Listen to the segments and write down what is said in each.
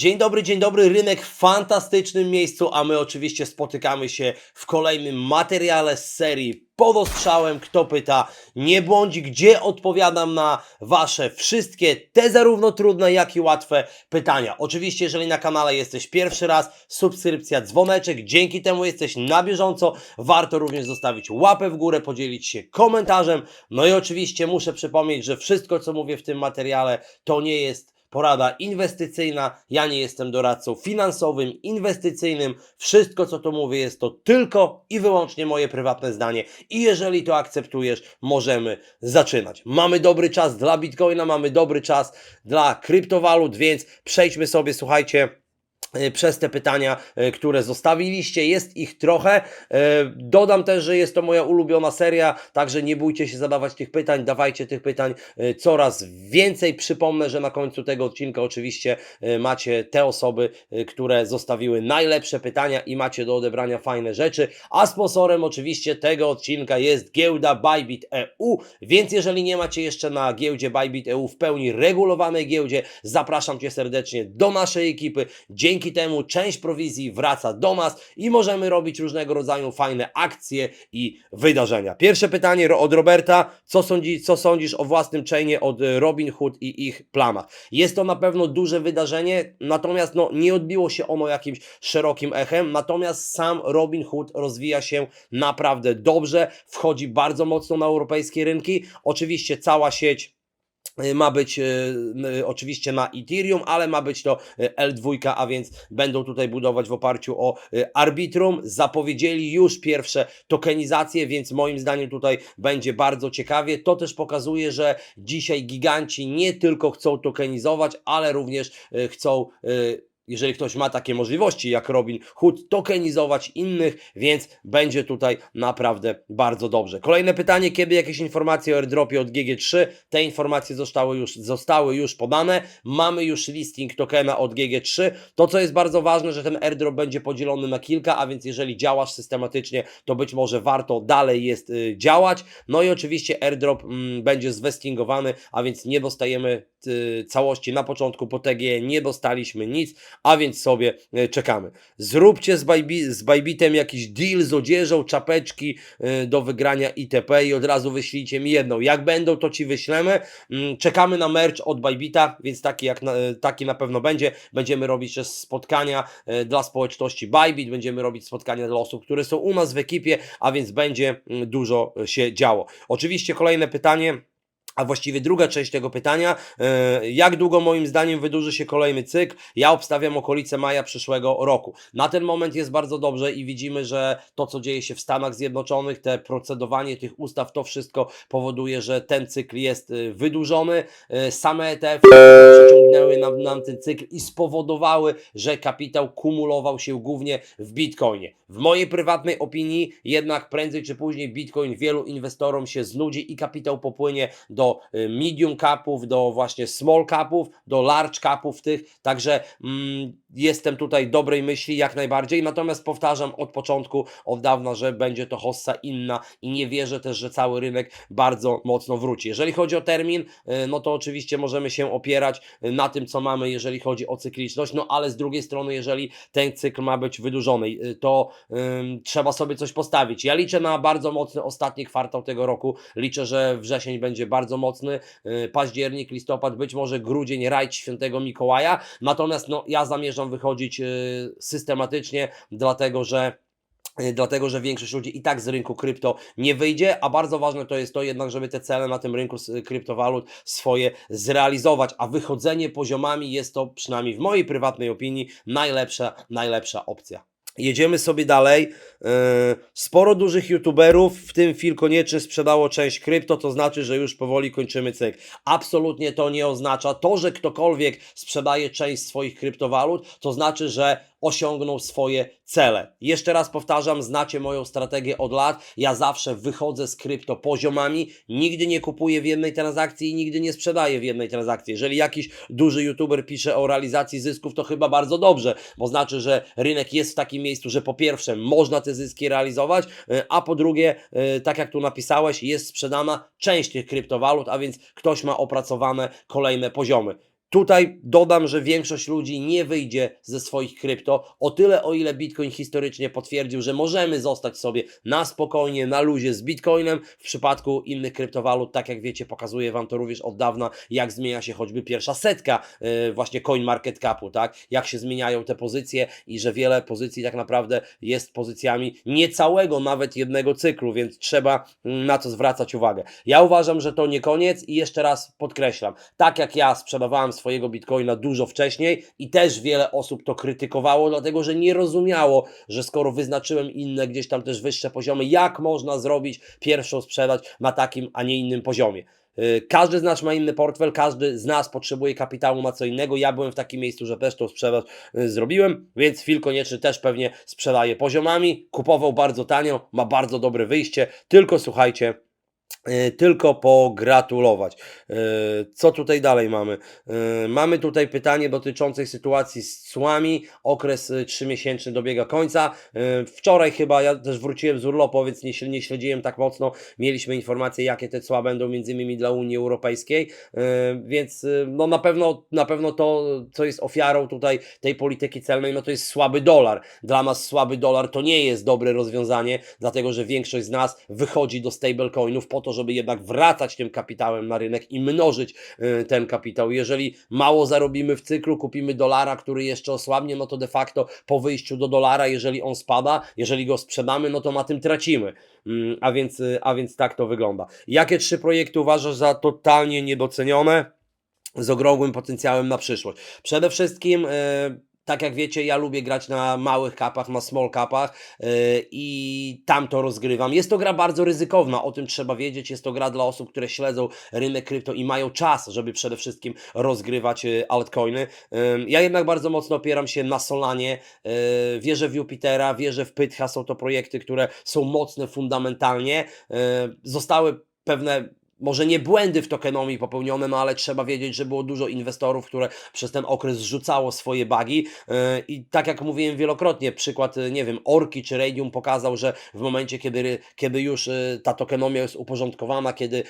Dzień dobry, dzień dobry, rynek w fantastycznym miejscu, a my oczywiście spotykamy się w kolejnym materiale z serii pod ostrzałem, kto pyta, nie bądź, gdzie odpowiadam na Wasze wszystkie, te zarówno trudne, jak i łatwe pytania. Oczywiście, jeżeli na kanale jesteś pierwszy raz, subskrypcja, dzwoneczek, dzięki temu jesteś na bieżąco, warto również zostawić łapę w górę, podzielić się komentarzem, no i oczywiście muszę przypomnieć, że wszystko, co mówię w tym materiale, to nie jest porada inwestycyjna. Ja nie jestem doradcą finansowym, inwestycyjnym. Wszystko, co tu mówię, jest to tylko i wyłącznie moje prywatne zdanie. I jeżeli to akceptujesz, możemy zaczynać. Mamy dobry czas dla Bitcoina, mamy dobry czas dla kryptowalut, więc przejdźmy sobie, słuchajcie przez te pytania, e, które zostawiliście. Jest ich trochę. E, Dodam też, że jest to moja ulubiona seria, także nie bójcie się zadawać tych pytań, dawajcie tych pytań coraz więcej. Przypomnę, że na końcu tego odcinka oczywiście macie te osoby, które zostawiły najlepsze pytania i macie do odebrania fajne rzeczy, a sponsorem oczywiście tego odcinka jest giełda Bybit EU, więc jeżeli nie macie jeszcze na giełdzie Bybit EU w pełni regulowanej giełdzie, zapraszam Cię serdecznie do naszej ekipy. Dzięki temu część prowizji wraca do nas i możemy robić różnego rodzaju fajne akcje i wydarzenia. Pierwsze pytanie od Roberta. Co, sądzi, co sądzisz o własnym chainie od Robin Hood i ich planach? Jest to na pewno duże wydarzenie, natomiast no, nie odbiło się ono jakimś szerokim echem, natomiast sam Robin Hood rozwija się naprawdę dobrze, wchodzi bardzo mocno na europejskie rynki. Oczywiście cała sieć ma być y, y, oczywiście na Ethereum, ale ma być to y, L2, a więc będą tutaj budować w oparciu o y, Arbitrum. Zapowiedzieli już pierwsze tokenizacje, więc moim zdaniem tutaj będzie bardzo ciekawie. To też pokazuje, że dzisiaj giganci nie tylko chcą tokenizować, ale również y, chcą y, jeżeli ktoś ma takie możliwości jak Robin Hood, tokenizować innych, więc będzie tutaj naprawdę bardzo dobrze. Kolejne pytanie, kiedy jakieś informacje o airdropie od GG3? Te informacje zostały już, zostały już podane. Mamy już listing tokena od GG3. To, co jest bardzo ważne, że ten airdrop będzie podzielony na kilka, a więc jeżeli działasz systematycznie, to być może warto dalej jest y, działać. No i oczywiście airdrop mm, będzie zwestingowany, a więc nie dostajemy y, całości na początku po TG, nie dostaliśmy nic, a więc sobie e, czekamy. Zróbcie z, Bajbi, Bajbitem jakiś deal z odzieżą, czapeczki e, do wygrania itp. i od razu wyślijcie mi jedną. Jak będą, to Ci wyślemy. Mm, Czekamy na merch od Bajbita, więc taki, jak na, e, taki na pewno będzie. Będziemy robić też spotkania dla społeczności Bajbit, będziemy robić spotkania dla osób, które są u nas w ekipie, a więc będzie mm, dużo się działo. Oczywiście kolejne pytanie. A właściwie druga część tego pytania, e, jak długo moim zdaniem wydłuży się kolejny cykl? Ja obstawiam okolice maja przyszłego roku. Na ten moment jest bardzo dobrze i widzimy, że to, co dzieje się w Stanach Zjednoczonych, te procedowanie tych ustaw, to wszystko powoduje, że ten cykl jest e, wydłużony. E, Same ETF przeciągnęły nam, nam ten cykl i spowodowały, że kapitał kumulował się głównie w Bitcoinie. W mojej prywatnej opinii jednak prędzej czy później Bitcoin wielu inwestorom się znudzi i kapitał popłynie do y, medium capów, do właśnie small capów, do large capów tych, także mm, jestem tutaj dobrej myśli jak najbardziej, natomiast powtarzam od początku, od dawna, że będzie to hossa inna i nie wierzę też, że cały rynek bardzo mocno wróci. Jeżeli chodzi o termin, y, no to oczywiście możemy się opierać y, na tym, co mamy, jeżeli chodzi o cykliczność, no ale z drugiej strony, jeżeli ten cykl ma być wydłużony, y, to ym, trzeba sobie coś postawić. Ja liczę na bardzo mocny ostatni kwartał tego roku, liczę, że wrzesień będzie bardzo mocny, y, październik, listopad, być może grudzień, rajd świętego Mikołaja, natomiast no, ja zamierzam wychodzić y, systematycznie, dlatego że y, Dlatego, że większość ludzi i tak z rynku krypto nie wyjdzie, a bardzo ważne to jest to jednak, żeby te cele na tym rynku s- kryptowalut swoje zrealizować, a wychodzenie poziomami jest to przynajmniej w mojej prywatnej opinii najlepsza, najlepsza opcja. Jedziemy sobie dalej. Yy, Sporo dużych youtuberów, w tym Phil Konieczny sprzedało część krypto, to znaczy, że już powoli kończymy cykl. Absolutnie to nie oznacza. To, że ktokolwiek sprzedaje część swoich kryptowalut, to znaczy, że osiągnął swoje cele. Jeszcze raz powtarzam, znacie moją strategię od lat. Ja zawsze wychodzę z krypto poziomami, nigdy nie kupuję w jednej transakcji i nigdy nie sprzedaję w jednej transakcji. Jeżeli jakiś duży youtuber pisze o realizacji zysków, to chyba bardzo dobrze, bo znaczy, że rynek jest w takim miejscu, że po pierwsze można te zyski realizować, y, a po drugie, y, tak jak tu napisałeś, jest sprzedana część tych kryptowalut, a więc ktoś ma opracowane kolejne poziomy. Tutaj dodam, że większość ludzi nie wyjdzie ze swoich krypto o tyle, o ile Bitcoin historycznie potwierdził, że możemy zostać sobie na spokojnie, na luzie z Bitcoinem. W przypadku innych kryptowalut, tak jak wiecie, pokazuję Wam to również od dawna, jak zmienia się choćby pierwsza setka yy, właśnie coin market capu, tak? Jak się zmieniają te pozycje i że wiele pozycji tak naprawdę jest pozycjami niecałego nawet jednego cyklu, więc trzeba mm, na to zwracać uwagę. Ja uważam, że to nie koniec i jeszcze raz podkreślam, tak jak ja sprzedawałem swojego bitcoina dużo wcześniej i też wiele osób to krytykowało, dlatego że nie rozumiało, że skoro wyznaczyłem inne gdzieś tam też wyższe poziomy, jak można zrobić pierwszą sprzedaż na takim, a nie innym poziomie. Yy, Każdy z nas ma inny portfel, każdy z nas potrzebuje kapitału na co innego. Ja byłem w takim miejscu, że też tą sprzedaż yy, zrobiłem, więc Phil Konieczny też pewnie sprzedaje poziomami. Kupował bardzo tanio, ma bardzo dobre wyjście, tylko słuchajcie, tylko pogratulować. Yy, Co tutaj dalej mamy? Yy, Mamy tutaj pytanie dotyczące sytuacji z cłami. Okres y, trzymiesięczny dobiega końca. Wczoraj chyba ja też wróciłem z urlopu, więc nie, nie śledziłem tak mocno. Mieliśmy informacje, jakie te cła będą między innymi dla Unii Europejskiej, więc no na pewno, na pewno to, co jest ofiarą tutaj tej polityki celnej, no to jest słaby dolar. Dla nas słaby dolar to nie jest dobre rozwiązanie, dlatego że większość z nas wychodzi do stablecoinów po to, żeby jednak wracać tym kapitałem na rynek i mnożyć y, ten kapitał. Jeżeli mało zarobimy w cyklu, kupimy dolara, który jeszcze osłabnie, no to de facto po wyjściu do dolara, jeżeli on spada, jeżeli go sprzedamy, no to na tym tracimy. Mm, A więc, y, a więc tak to wygląda. Jakie trzy projekty uważasz za totalnie niedocenione? z ogromnym potencjałem na przyszłość. Przede wszystkim, e, tak jak wiecie, ja lubię grać na małych kapach, na small kapach e, i tam to rozgrywam. Jest to gra bardzo ryzykowna, o tym trzeba wiedzieć. Jest to gra dla osób, które śledzą rynek krypto i mają czas, żeby przede wszystkim rozgrywać e, altcoiny. Ja jednak bardzo mocno opieram się na Solanie, e, wierzę w Jupitera, wierzę w Pytha, są to projekty, które są mocne fundamentalnie. Zostały pewne może nie błędy w tokenomii popełnione, no ale trzeba wiedzieć, że było dużo inwestorów, które przez ten okres zrzucało swoje bugi yy, i tak jak mówiłem wielokrotnie, przykład, yy, nie wiem, Orki czy Radium pokazał, że w momencie, kiedy, kiedy już yy, ta tokenomia jest uporządkowana, kiedy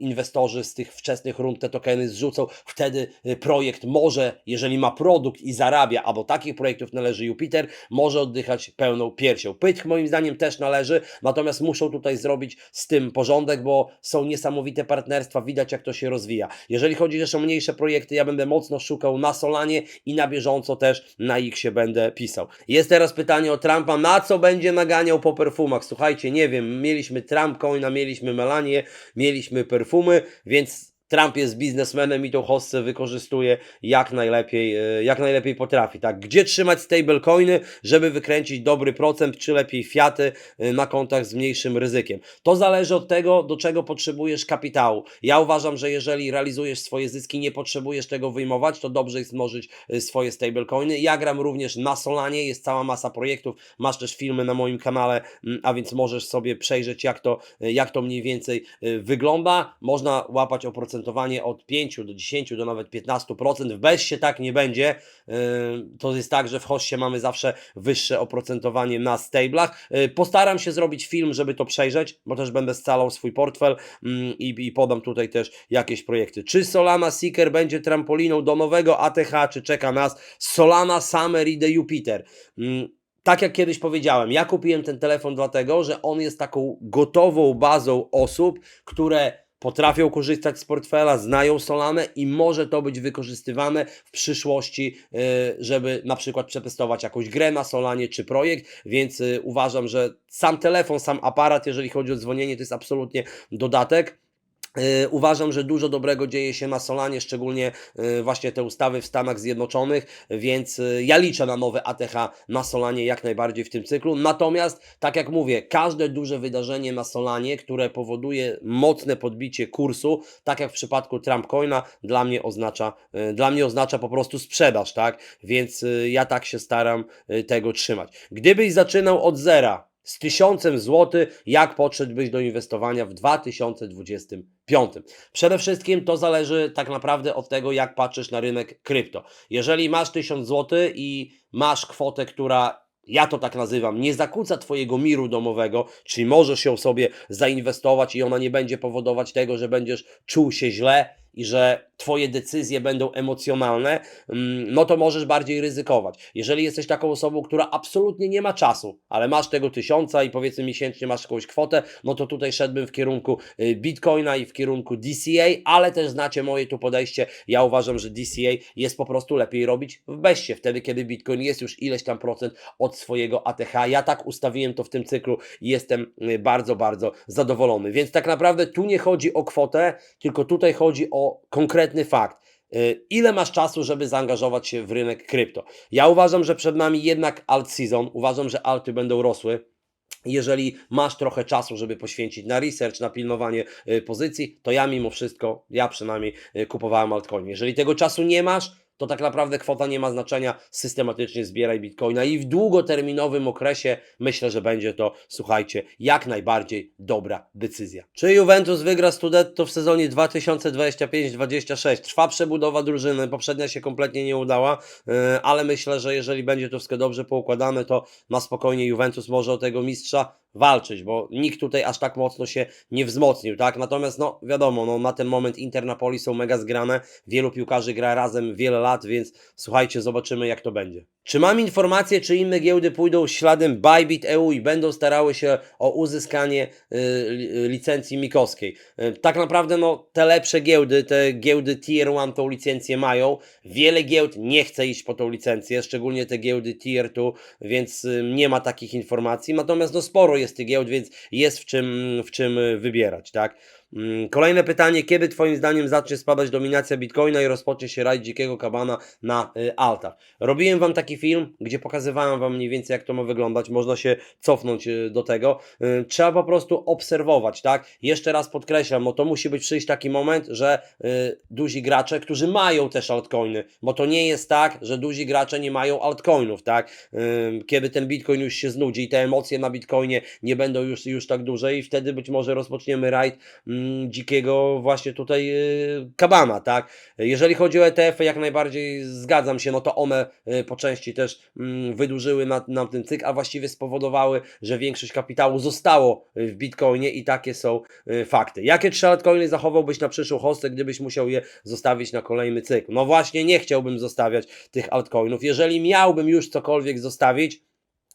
inwestorzy z tych wczesnych rund te tokeny zrzucą, wtedy projekt może, jeżeli ma produkt i zarabia, a do takich projektów należy Jupiter, może oddychać pełną piersią. Pytch moim zdaniem też należy, natomiast muszą tutaj zrobić z tym porządek, bo są niesamowite partnerstwa, widać jak to się rozwija. Jeżeli chodzi też o mniejsze projekty, ja będę mocno szukał na Solanie i na bieżąco też na ich się będę pisał. Jest teraz pytanie o Trumpa, na co będzie naganiał po perfumach? Słuchajcie, nie wiem, mieliśmy Trump coina, mieliśmy Melanię, mieliśmy perfumy, więc Trump jest biznesmenem i tą hossę wykorzystuje jak najlepiej, e, jak najlepiej potrafi. Tak? Gdzie trzymać stablecoiny, żeby wykręcić dobry procent, czy lepiej fiaty e, na kontach z mniejszym ryzykiem. To zależy od tego, do czego potrzebujesz kapitału. Ja uważam, że jeżeli realizujesz swoje zyski, nie potrzebujesz tego wyjmować, to dobrze jest mnożyć e, swoje stablecoiny. Ja gram również na Solanie, jest cała masa projektów, masz też filmy na moim kanale, mm, a więc możesz sobie przejrzeć, jak to, jak to mniej więcej wygląda. Można łapać od 5 do 10 do nawet 15%. W BESie tak nie będzie. Y, To jest tak, że w Hossie mamy zawsze wyższe oprocentowanie na stablach. Y, Postaram się zrobić film, żeby to przejrzeć, bo też będę scalał swój portfel mm, i, i podam tutaj też jakieś projekty. Czy Solana Seeker będzie trampoliną do nowego ATH, czy czeka nas Solana Summer i The Jupiter? Mm, tak jak kiedyś powiedziałem, ja kupiłem ten telefon dlatego, że on jest taką gotową bazą osób, które potrafią korzystać z portfela, znają Solanę i może to być wykorzystywane w przyszłości, y, żeby na przykład przetestować jakąś grę na Solanie czy projekt, więc y, uważam, że sam telefon, sam aparat, jeżeli chodzi o dzwonienie, to jest absolutnie dodatek. Yy, Uważam, że dużo dobrego dzieje się na Solanie, szczególnie yy, właśnie te ustawy w Stanach Zjednoczonych, więc yy, ja liczę na nowe ATH na Solanie jak najbardziej w tym cyklu. Natomiast, tak jak mówię, każde duże wydarzenie na Solanie, które powoduje mocne podbicie kursu, tak jak w przypadku Trump Coina, dla mnie oznacza, dla mnie oznacza po prostu sprzedaż, tak? Więc ja tak się staram tego trzymać. Gdybyś zaczynał od zera, z tysiącem złotych, jak podszedłbyś do inwestowania w 2025? Przede wszystkim to zależy tak naprawdę od tego, jak patrzysz na rynek krypto. Jeżeli masz 1000 złotych i masz kwotę, która ja to tak nazywam, nie zakłóca Twojego miru domowego, czyli możesz ją sobie zainwestować i ona nie będzie powodować tego, że będziesz czuł się źle i że Twoje decyzje będą emocjonalne, mm, no to możesz bardziej ryzykować. Jeżeli jesteś taką osobą, która absolutnie nie ma czasu, ale masz tego tysiąca i powiedzmy miesięcznie masz jakąś kwotę, no to tutaj szedłbym w kierunku y, Bitcoina i w kierunku DCA, ale też znacie moje tu podejście. Ja uważam, że DCA jest po prostu lepiej robić w beście, wtedy kiedy Bitcoin jest już ileś tam procent od swojego ATH. Ja tak ustawiłem to w tym cyklu i jestem y, bardzo, bardzo zadowolony. Więc tak naprawdę tu nie chodzi o kwotę, tylko tutaj chodzi o konkretny fakt. Y, Ile masz czasu, żeby zaangażować się w rynek krypto? Ja uważam, że przed nami jednak alt season. Uważam, że alty będą rosły. Jeżeli masz trochę czasu, żeby poświęcić na research, na pilnowanie y, pozycji, to ja mimo wszystko, ja przynajmniej y, kupowałem altcoin. Jeżeli tego czasu nie masz, to tak naprawdę kwota nie ma znaczenia, systematycznie zbieraj bitcoina i w długoterminowym okresie myślę, że będzie to, słuchajcie, jak najbardziej dobra decyzja. Czy Juventus wygra Studetto w sezonie 2025-26? Trwa przebudowa drużyny, poprzednia się kompletnie nie udała, yy, ale myślę, że jeżeli będzie to wszystko dobrze poukładane, to na spokojnie Juventus może o tego mistrza walczyć, bo nikt tutaj aż tak mocno się nie wzmocnił, tak? Natomiast no wiadomo, no na ten moment Inter Napoli są mega zgrane, wielu piłkarzy gra razem wiele lat, więc słuchajcie, zobaczymy jak to będzie. Czy mam informację, czy inne giełdy pójdą śladem Bybit EU i będą starały się o uzyskanie y, li- licencji mikowskiej? Y, tak naprawdę no te lepsze giełdy, te giełdy Tier 1 tą licencję mają, wiele giełd nie chce iść po tą licencję, szczególnie te giełdy Tier 2, więc y, nie ma takich informacji, natomiast no sporo jest tych giełd, więc jest w czym, w czym wybierać, tak? Mm, Kolejne pytanie, kiedy Twoim zdaniem zacznie spadać dominacja Bitcoina i rozpocznie się rajd dzikiego kabana na y, altach? Robiłem Wam taki film, gdzie pokazywałem Wam mniej więcej jak to ma wyglądać, można się cofnąć y, do tego. Y, Trzeba po prostu obserwować, tak? Jeszcze raz podkreślam, no to musi być przyjść taki moment, że duzi gracze, którzy mają też altcoiny, bo to nie jest tak, że duzi gracze nie mają altcoinów, tak? Kiedy ten Bitcoin już się znudzi i te emocje na Bitcoinie nie będą już, już tak duże i wtedy być może rozpoczniemy rajd mm, dzikiego właśnie tutaj y, kabana, tak? Jeżeli chodzi o ETF-y, jak najbardziej zgadzam się, no to one y, po części też mm, wydłużyły na, na tym cykl, a właściwie spowodowały, że większość kapitału zostało y, w Bitcoinie i takie są y, fakty. Jakie trzy altcoiny zachowałbyś na przyszłą hostę, gdybyś musiał je zostawić na kolejny cykl? No właśnie nie chciałbym zostawiać tych altcoinów. Jeżeli miałbym już cokolwiek zostawić,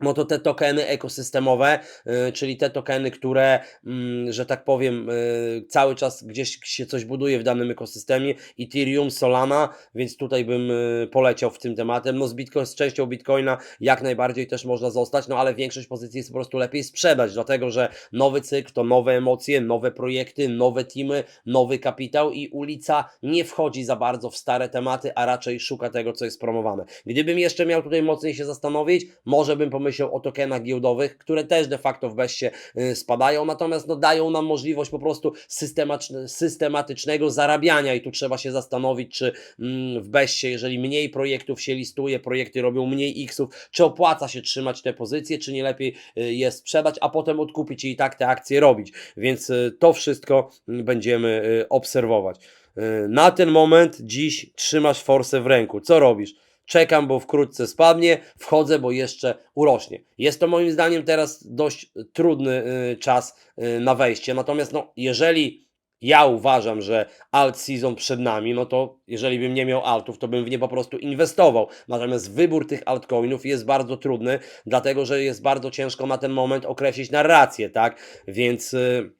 no to te tokeny ekosystemowe, y, czyli te tokeny, które, mm, że tak powiem, y, cały czas gdzieś się coś buduje w danym ekosystemie, Ethereum, Solana, więc tutaj bym y, poleciał w tym tematem. No z, Bitcoin, z częścią Bitcoina jak najbardziej też można zostać, no ale większość pozycji jest po prostu lepiej sprzedać, dlatego że nowy cykl to nowe emocje, nowe projekty, nowe teamy, nowy kapitał i ulica nie wchodzi za bardzo w stare tematy, a raczej szuka tego, co jest promowane. Gdybym jeszcze miał tutaj mocniej się zastanowić, może bym pomyślał o tokenach giełdowych, które też de facto w beście y, spadają, natomiast no, dają nam możliwość po prostu systematyczne- systematycznego zarabiania i tu trzeba się zastanowić, czy mm, w beście, jeżeli mniej projektów się listuje, projekty robią mniej xów, czy opłaca się trzymać te pozycje, czy nie lepiej y, je sprzedać, a potem odkupić i i tak te akcje robić. Więc y, to wszystko mm, będziemy obserwować. Na ten moment dziś trzymasz forsę w ręku. Co robisz? Czekam, bo wkrótce spadnie, wchodzę, bo jeszcze urośnie. Jest to moim zdaniem teraz dość trudny y, czas y, na wejście. Natomiast no, jeżeli ja uważam, że alt season przed nami, no to jeżeli bym nie miał altów, to bym w nie po prostu inwestował. Natomiast wybór tych altcoinów jest bardzo trudny, dlatego że jest bardzo ciężko na ten moment określić narrację, tak? Więc. y,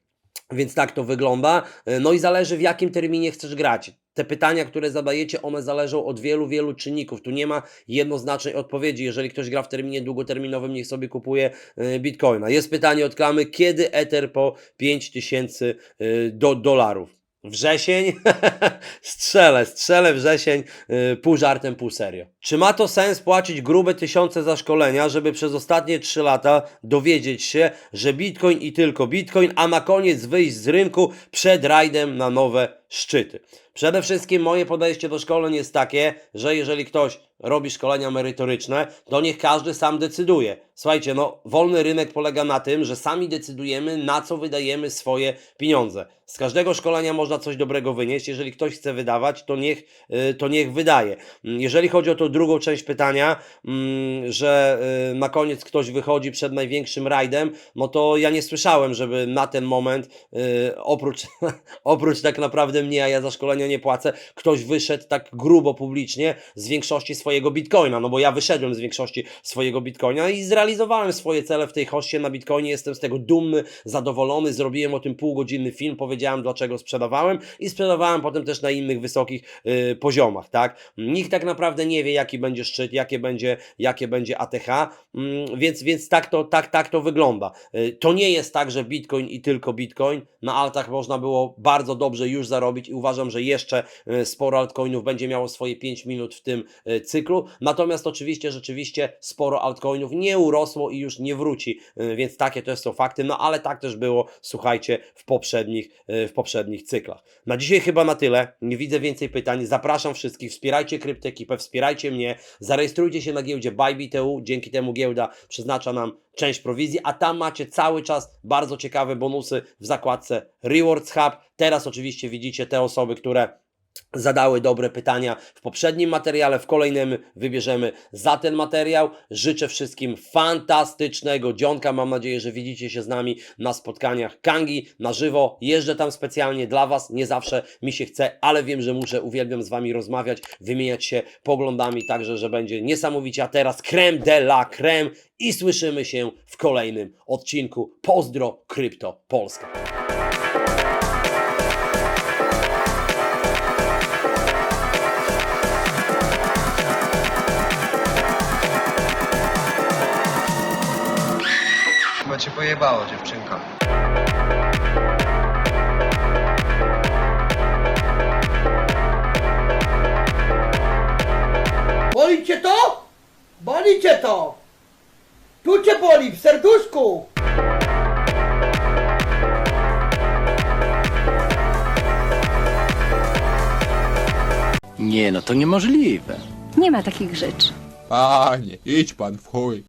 więc tak to wygląda. No i zależy w jakim terminie chcesz grać. Te pytania, które zadajecie, one zależą od wielu, wielu czynników. Tu nie ma jednoznacznej odpowiedzi. Jeżeli ktoś gra w terminie długoterminowym, niech sobie kupuje y, bitcoina. Jest pytanie od klamy, kiedy Ether po 5000 y, do, dolarów? Wrzesień? strzelę, strzelę wrzesień, yy, pół żartem, pół serio. Czy ma to sens płacić grube tysiące za szkolenia, żeby przez ostatnie 3 lata dowiedzieć się, że Bitcoin i tylko Bitcoin, a na koniec wyjść z rynku przed rajdem na nowe szczyty? Przede wszystkim moje podejście do szkoleń jest takie, że jeżeli ktoś robi szkolenia merytoryczne, to niech każdy sam decyduje. Słuchajcie, no wolny rynek polega na tym, że sami decydujemy, na co wydajemy swoje pieniądze. Z każdego szkolenia można coś dobrego wynieść. Jeżeli ktoś chce wydawać, to niech, y, to niech wydaje. Jeżeli chodzi o tą drugą część pytania, mm, że y, na koniec ktoś wychodzi przed największym rajdem, no to ja nie słyszałem, żeby na ten moment, y, oprócz, oprócz tak naprawdę szkoleniowym, nie, a ja za szkolenia nie płacę, ktoś wyszedł tak grubo publicznie z większości swojego bitcoina, no bo ja wyszedłem z większości swojego bitcoina i zrealizowałem swoje cele w tej hoście na bitcoinie, jestem z tego dumny, zadowolony, zrobiłem o tym półgodzinny film, powiedziałem dlaczego sprzedawałem i sprzedawałem potem też na innych wysokich y, poziomach, tak? Nikt tak naprawdę nie wie, jaki będzie szczyt, jakie będzie, jakie będzie ATH, mm, więc, więc tak, to, tak, tak to wygląda. Y, To nie jest tak, że Bitcoin i tylko Bitcoin. Na altach można było bardzo dobrze już zarobić i uważam, że jeszcze y, sporo altcoinów będzie miało swoje 5 minut w tym y, cyklu. Natomiast oczywiście, rzeczywiście sporo altcoinów nie urosło i już nie wróci, y, więc takie to są fakty. No ale tak też było, słuchajcie, w poprzednich, w poprzednich cyklach. Na dzisiaj chyba na tyle. Nie widzę więcej pytań. Zapraszam wszystkich. Wspierajcie kryptekipę, wspierajcie mnie. Zarejestrujcie się na giełdzie ByBTU. Dzięki temu giełda przeznacza nam część prowizji, a tam macie cały czas bardzo ciekawe bonusy w zakładce Rewards Hub. Teraz oczywiście widzicie te osoby, które zadały dobre pytania w poprzednim materiale, w kolejnym wybierzemy za ten materiał. Życzę wszystkim fantastycznego dzionka. Mam nadzieję, że widzicie się z nami na spotkaniach Kangi na żywo. Jeżdżę tam specjalnie dla Was. Nie zawsze mi się chce, ale wiem, że muszę. Uwielbiam z Wami rozmawiać, wymieniać się poglądami, także, że będzie niesamowicie. A teraz creme de la creme i słyszymy się w kolejnym odcinku. Pozdro Krypto Polska. Pojebało, dziewczynko. Boli cię to? Boli cię to! Tu cię boli, w serduszku! Nie, no to niemożliwe. Nie ma takich rzeczy. Panie, idź pan w chuj.